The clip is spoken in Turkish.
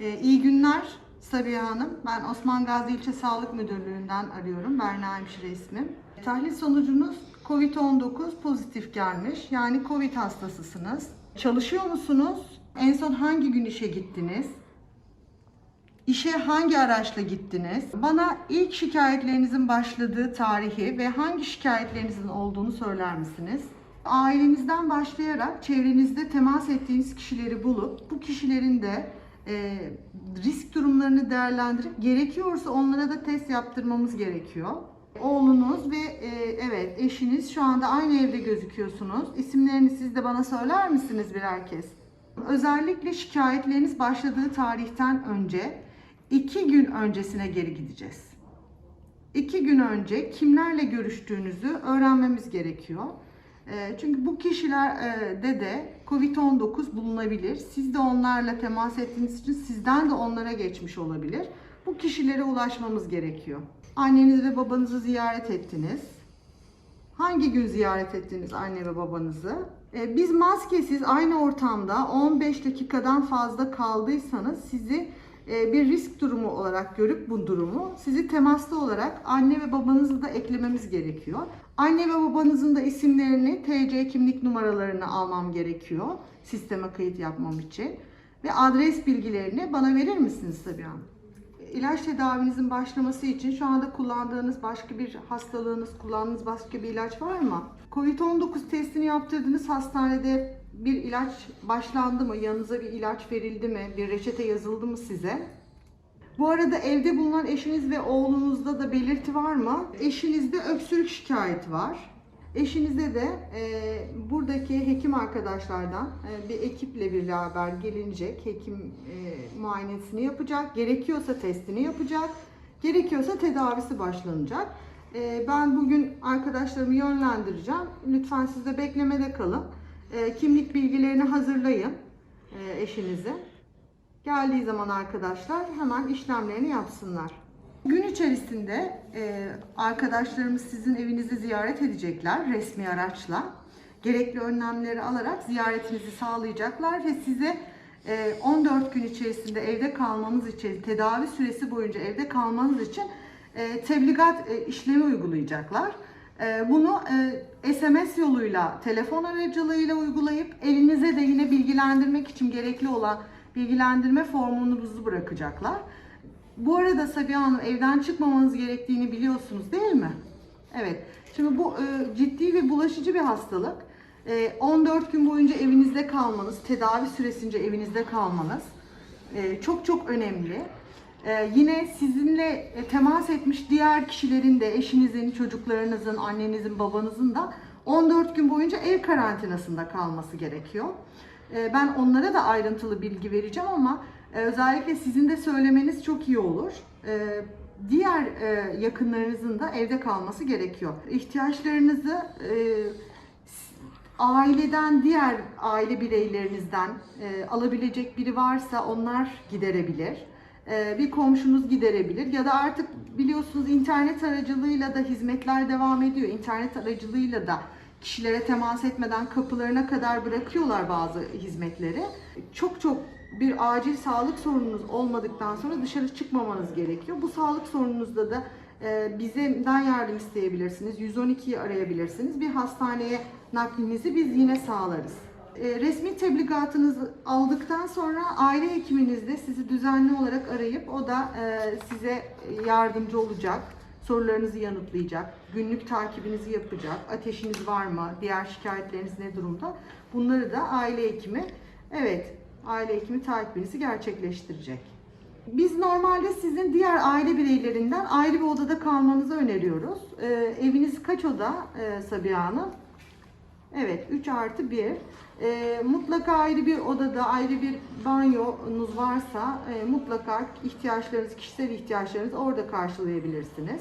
Ee, iyi günler Sabiha Hanım. Ben Osman Gazi İlçe Sağlık Müdürlüğü'nden arıyorum. Berna Hemşire ismim. Tahlil sonucunuz COVID-19 pozitif gelmiş. Yani COVID hastasısınız. Çalışıyor musunuz? En son hangi gün işe gittiniz? İşe hangi araçla gittiniz? Bana ilk şikayetlerinizin başladığı tarihi ve hangi şikayetlerinizin olduğunu söyler misiniz? Ailenizden başlayarak çevrenizde temas ettiğiniz kişileri bulup bu kişilerin de e, risk durumlarını değerlendirip gerekiyorsa onlara da test yaptırmamız gerekiyor. Oğlunuz ve e, evet eşiniz şu anda aynı evde gözüküyorsunuz. İsimlerini siz de bana söyler misiniz birer kez? Özellikle şikayetleriniz başladığı tarihten önce iki gün öncesine geri gideceğiz. İki gün önce kimlerle görüştüğünüzü öğrenmemiz gerekiyor. E, Çünkü bu kişilerde de COVID-19 bulunabilir. Siz de onlarla temas ettiğiniz için sizden de onlara geçmiş olabilir. Bu kişilere ulaşmamız gerekiyor. Anneniz ve babanızı ziyaret ettiniz. Hangi gün ziyaret ettiniz anne ve babanızı? Ee, Biz maskesiz aynı ortamda 15 dakikadan fazla kaldıysanız sizi e, bir risk durumu olarak görüp bu durumu sizi temaslı olarak anne ve babanızı da eklememiz gerekiyor. Anne ve babanızın da isimlerini, TC kimlik numaralarını almam gerekiyor sisteme kayıt yapmam için. Ve adres bilgilerini bana verir misiniz Sabiha Hanım? İlaç tedavinizin başlaması için şu anda kullandığınız başka bir hastalığınız, kullandığınız başka bir ilaç var mı? Covid-19 testini yaptırdığınız hastanede bir ilaç başlandı mı? Yanınıza bir ilaç verildi mi? Bir reçete yazıldı mı size? Bu arada evde bulunan eşiniz ve oğlunuzda da belirti var mı? Eşinizde öksürük şikayeti var. Eşinize de e, buradaki hekim arkadaşlardan e, bir ekiple beraber gelinecek. Hekim e, muayenesini yapacak. Gerekiyorsa testini yapacak. Gerekiyorsa tedavisi başlanacak. E, ben bugün arkadaşlarımı yönlendireceğim. Lütfen siz de beklemede kalın. E, kimlik bilgilerini hazırlayın e, eşinize. Geldiği zaman arkadaşlar hemen işlemlerini yapsınlar. Gün içerisinde e, arkadaşlarımız sizin evinizi ziyaret edecekler resmi araçla. Gerekli önlemleri alarak ziyaretinizi sağlayacaklar ve size e, 14 gün içerisinde evde kalmanız için, tedavi süresi boyunca evde kalmanız için e, tebligat e, işlemi uygulayacaklar. E, bunu e, SMS yoluyla, telefon aracılığıyla uygulayıp elinize de yine bilgilendirmek için gerekli olan bilgilendirme formunuzu bırakacaklar. Bu arada Sabiha Hanım evden çıkmamanız gerektiğini biliyorsunuz değil mi? Evet. Şimdi bu e, ciddi ve bulaşıcı bir hastalık. E, 14 gün boyunca evinizde kalmanız, tedavi süresince evinizde kalmanız e, çok çok önemli. E, yine sizinle e, temas etmiş diğer kişilerin de eşinizin, çocuklarınızın, annenizin, babanızın da 14 gün boyunca ev karantinasında kalması gerekiyor. E, ben onlara da ayrıntılı bilgi vereceğim ama e, özellikle sizin de söylemeniz çok iyi olur. E, diğer e, yakınlarınızın da evde kalması gerekiyor. İhtiyaçlarınızı aileden diğer aile bireylerinizden alabilecek biri varsa onlar giderebilir. E, bir komşunuz giderebilir ya da artık biliyorsunuz internet aracılığıyla da hizmetler devam ediyor. İnternet aracılığıyla da kişilere temas etmeden kapılarına kadar bırakıyorlar bazı hizmetleri. Çok çok bir acil sağlık sorununuz olmadıktan sonra dışarı çıkmamanız gerekiyor. Bu sağlık sorununuzda da e, bizden yardım isteyebilirsiniz. 112'yi arayabilirsiniz. Bir hastaneye naklinizi biz yine sağlarız. E, resmi tebligatınızı aldıktan sonra aile hekiminiz de sizi düzenli olarak arayıp o da e, size yardımcı olacak. Sorularınızı yanıtlayacak, günlük takibinizi yapacak, ateşiniz var mı, diğer şikayetleriniz ne durumda? Bunları da aile hekimi, evet aile hekimi takibinizi gerçekleştirecek. Biz normalde sizin diğer aile bireylerinden ayrı bir odada kalmanızı öneriyoruz. Ee, eviniz kaç oda e, Sabiha Hanım? Evet, 3 artı 1. Ee, mutlaka ayrı bir odada, ayrı bir banyonuz varsa e, mutlaka ihtiyaçlarınız, kişisel ihtiyaçlarınızı orada karşılayabilirsiniz.